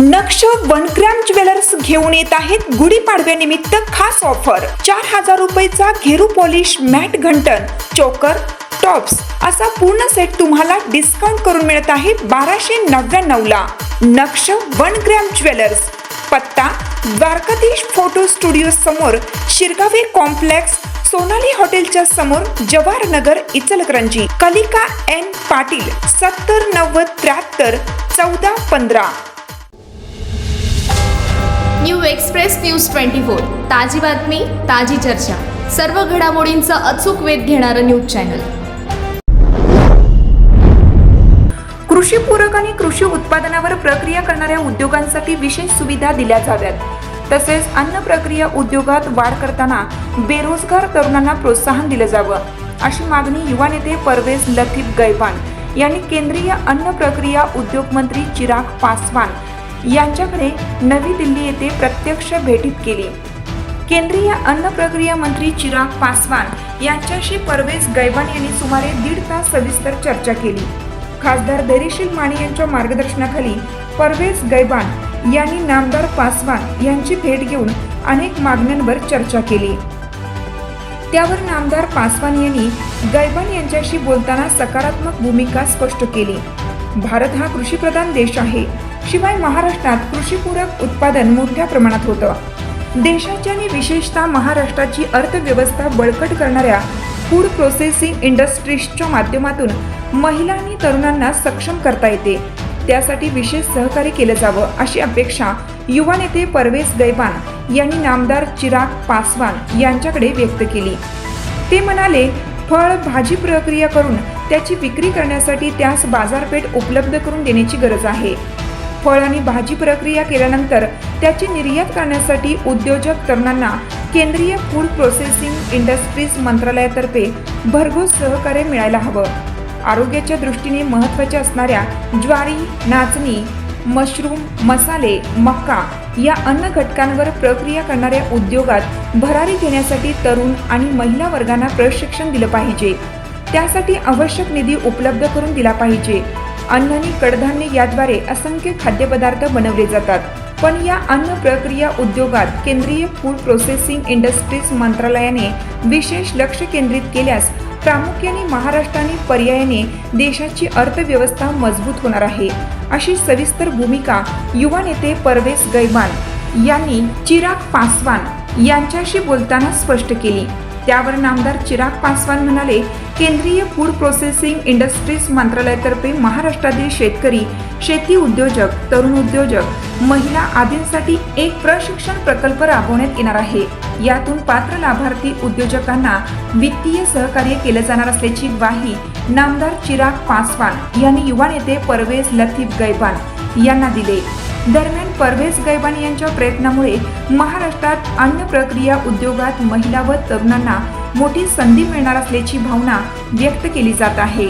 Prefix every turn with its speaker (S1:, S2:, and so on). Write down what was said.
S1: नक्ष वनक्रॅम ज्वेलर्स घेऊन येत आहेत गुढीपाडव्यानिमित्त खास ऑफर. चार हजार रुपयेचा घेरू पॉलिश मॅट घंटन चोकर टॉप्स असा पूर्ण सेट तुम्हाला डिस्काउंट करून मिळत आहे बाराशे नव्याण्णव ला. नक्ष वनक्रॅम ज्वेलर्स. पत्ता द्वारकाधीश फोटो स्टुडिओ समोर शिरगावे कॉम्प्लेक्स सोनाली हॉटेलच्या समोर जवाहर नगर इचलकरंजी. कलिका एन पाटील सत्तर नव्वद त्र्याहत्तर चौदा पंधरा.
S2: New express news twenty four. ताजी बातमी ताजी चर्चा. सर्व घडामोडींचा अचूक वेध घेणारं न्यूज चॅनल.
S1: कृषी पूरक आणि कृषी उत्पादनावर प्रक्रिया करणाऱ्या उद्योगांसाठी विशेष सुविधा दिल्या जाव्यात. तसेच अन्न प्रक्रिया उद्योगात वाढ करताना बेरोजगार तरुणांना प्रोत्साहन दिलं जावं अशी मागणी युवा नेते परवेज लतीफ गैवान यांनी केंद्रीय अन्न प्रक्रिया उद्योग मंत्री चिराग पासवान यांच्याकडे नवी दिल्ली येथे प्रत्यक्ष भेटीत केली. केंद्रीय अन्न प्रक्रिया मंत्री चिराग पासवान यांच्याशी परवेज गैवान यांनी सुमारे दीड तास सविस्तर चर्चा केली. खासदार धैर्यशील माने यांच्या मार्गदर्शनाखाली परवेज गैबान यांनी नामदार पासवान यांची भेट घेऊन अनेक मागण्यांवर चर्चा केली. त्यावर नामदार पासवान यांनी गैबान यांच्याशी बोलताना सकारात्मक भूमिका स्पष्ट केली. भारत हा कृषीप्रधान देश आहे. शिवाय महाराष्ट्रात कृषीपूरक उत्पादन मोठ्या प्रमाणात होतं. देशाची आणि विशेषतः महाराष्ट्राची अर्थव्यवस्था बळकट करणाऱ्या फूड प्रोसेसिंग इंडस्ट्रीजच्या माध्यमातून महिला आणि तरुणांना सक्षम करता येते. त्यासाठी विशेष सहकार्य केलं जावं अशी अपेक्षा युवा नेते परवेज गैबान यांनी नामदार चिराग पासवान यांच्याकडे व्यक्त केली. ते म्हणाले फळ भाजी प्रक्रिया करून त्याची विक्री करण्यासाठी त्यास बाजारपेठ उपलब्ध करून देण्याची गरज आहे. फळ आणि भाजी प्रक्रिया केल्यानंतर त्याची निर्यात करण्यासाठी उद्योजक तरुणांना केंद्रीय फूड प्रोसेसिंग इंडस्ट्रीज मंत्रालयातर्फे भरघोस सहकार्य मिळायला हवं. आरोग्याच्या दृष्टीने महत्त्वाच्या असणाऱ्या ज्वारी नाचणी मशरूम मसाले मक्का या अन्न घटकांवर प्रक्रिया करणाऱ्या उद्योगात भरारी घेण्यासाठी तरुण आणि महिला वर्गांना प्रशिक्षण दिलं पाहिजे. त्यासाठी आवश्यक निधी उपलब्ध करून दिला पाहिजे. अन्न आणि कडधान्य याद्वारे असंख्य खाद्यपदार्थ बनवले जातात. पण या अन्न प्रक्रिया उद्योगात केंद्रीय फूड प्रोसेसिंग इंडस्ट्रीज मंत्रालयाने विशेष लक्ष केंद्रित केल्यास प्रामुख्याने महाराष्ट्राने पर्यायाने देशाची अर्थव्यवस्था मजबूत होणार आहे. अशी सविस्तर भूमिका युवा नेते परवेज गैबान यांनी चिराग पासवान यांच्याशी बोलताना स्पष्ट केली. त्यावर नामदार चिराग पासवान म्हणाले केंद्रीय फूड प्रोसेसिंग इंडस्ट्रीज मंत्रालयातर्फे महाराष्ट्रातील शेतकरी शेती उद्योजक तरुण उद्योजक महिला आदींसाठी एक प्रशिक्षण प्रकल्प राबवण्यात येणार आहे. यातून पात्र लाभार्थी उद्योजकांना वित्तीय सहकार्य केलं जाणार असल्याची ग्वाही नामदार चिराग पासवान यांनी युवा नेते परवेज लतीफ गैबान यांना दिले. दरम्यान परवेज गैबान यांच्या प्रयत्नामुळे महाराष्ट्रात अन्न प्रक्रिया उद्योगात महिला व तरुणांना मोठी संधी मिळणार असल्याची भावना व्यक्त केली जात आहे.